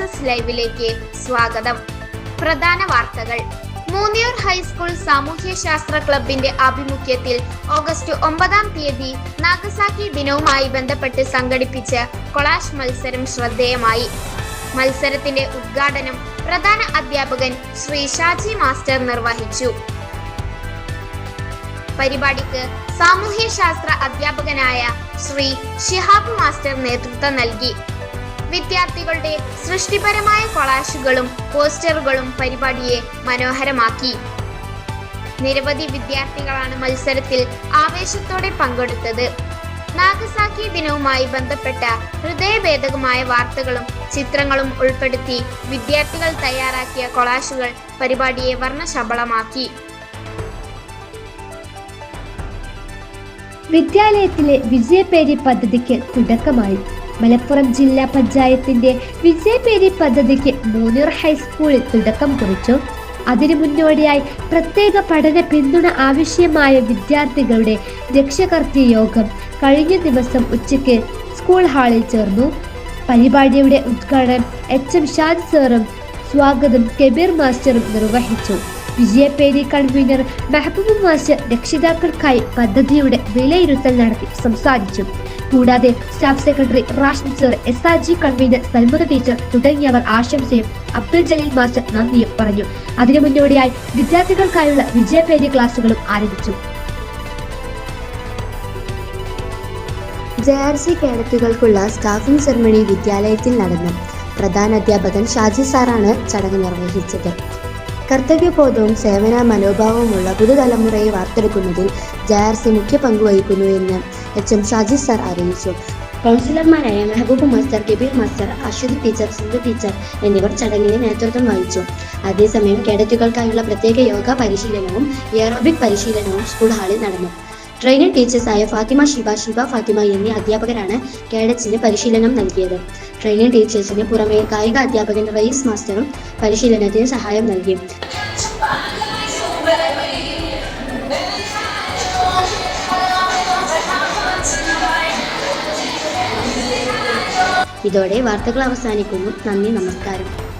S ലൈവിലേക്ക് സ്വാഗതം. പ്രധാന വാർത്തകൾ. മൂന്നിയൂർ ഹൈസ്കൂൾ സാമൂഹ്യശാസ്ത്ര ക്ലബിന്റെ ആഭിമുഖ്യത്തിൽ ഓഗസ്റ്റ് ഒമ്പതാം തീയതി നാഗസാക്കി ദിനവുമായി ബന്ധപ്പെട്ട് സംഘടിപ്പിച്ച കൊളാഷ് മത്സരം ശ്രദ്ധേയമായി. മത്സരത്തിന്റെ ഉദ്ഘാടനം പ്രധാന അധ്യാപകൻ ശ്രീ ഷാജി മാസ്റ്റർ നിർവഹിച്ചു. പരിപാടിക്ക് സാമൂഹ്യശാസ്ത്ര അധ്യാപകനായ ശ്രീ ഷിഹാബ് മാസ്റ്റർ നേതൃത്വം നൽകി. വിദ്യാർത്ഥികളുടെ സൃഷ്ടിപരമായ കൊളാഷുകളും പോസ്റ്ററുകളും പരിപാടിയെ മനോഹരമാക്കി. നിരവധി വിദ്യാർത്ഥികളാണ് മത്സരത്തിൽ ആവേശത്തോടെ പങ്കെടുത്തത്. നാഗസാക്കി ദിനവുമായി ബന്ധപ്പെട്ട ഹൃദയഭേദകമായ വാർത്തകളും ചിത്രങ്ങളും ഉൾപ്പെടുത്തി വിദ്യാർത്ഥികൾ തയ്യാറാക്കിയ കൊളാഷുകൾ പരിപാടിയെ വർണശബളമാക്കി. വിദ്യാലയത്തിലെ വിജയപേരി പദ്ധതിക്ക് തുടക്കമായി. മലപ്പുറം ജില്ലാ പഞ്ചായത്തിന്റെ വിജയപേരി പദ്ധതിക്ക് മൂന്നൂർ ഹൈസ്കൂളിൽ തുടക്കം കുറിച്ചു. അതിനു മുന്നോടിയായി പ്രത്യേക പഠന പിന്തുണ ആവശ്യമായ വിദ്യാർത്ഥികളുടെ രക്ഷകർത്തി യോഗം കഴിഞ്ഞ ദിവസം ഉച്ചയ്ക്ക് സ്കൂൾ ഹാളിൽ ചേർന്നു. പരിപാടിയുടെ ഉദ്ഘാടനം എച്ച് എം ഷാജ് സാറും സ്വാഗതം കബീർ മാസ്റ്ററും നിർവഹിച്ചു. വിജയപേരി കൺവീനർ മെഹബൂബ് മാസ്റ്റർ രക്ഷിതാക്കൾക്കായി പദ്ധതിയുടെ വിലയിരുത്തൽ നടത്തി സംസാരിച്ചു. കൂടാതെ staff secretary Rashid sir S R G convener Salmuda teacher തുടങ്ങിയവർ ആശംസയും അബ്ദുൽ ജലീൽ മാസ്റ്റർ നന്ദിയും പറഞ്ഞു. അതിനു മുന്നോടിയായി വിദ്യാർത്ഥികൾക്കായുള്ള വിജയപേരി ക്ലാസുകളും ആരംഭിച്ചു. ജെ ആർ സി കേഡറ്റുകൾക്കുള്ള സ്റ്റാഫിംഗ് സെറമണി വിദ്യാലയത്തിൽ നടന്നു. പ്രധാന അധ്യാപകൻ ഷാജി സാറാണ് ചടങ്ങ് നിർവഹിച്ചത്. കർത്തവ്യബോധവും സേവന മനോഭാവവുമുള്ള പുതുതലമുറയെ വാർത്തെടുക്കുന്നതിൽ ജയാർസി മുഖ്യ പങ്കുവഹിക്കുന്നു എന്ന് എച്ച് എം ഷാജി സാർ അറിയിച്ചു. കൗൺസിലർമാരായ Mehboob master Kabir master Aswathi teacher Sindhu teacher എന്നിവർ ചടങ്ങിന് നേതൃത്വം വഹിച്ചു. അതേസമയം കേഡറ്റുകൾക്കായുള്ള പ്രത്യേക യോഗ പരിശീലനവും എയറോബിക് പരിശീലനവും സ്കൂൾ ഹാളിൽ നടന്നു. ട്രെയിനിങ് ടീച്ചേഴ്സായ ഫാത്തിമ ഷിബ ഷിബ ഫാത്തിമ എന്നീ അധ്യാപകരാണ് കേഡറ്റ്സിന് പരിശീലനം നൽകിയത്. ട്രെയിനിങ് ടീച്ചേഴ്സിന് പുറമെ കായിക അധ്യാപകൻ റൈസ് മാസ്റ്ററും പരിശീലനത്തിന് സഹായം നൽകി. ഇതോടെ വാർത്തകൾ അവസാനിക്കുന്നു. നന്ദി നമസ്കാരം.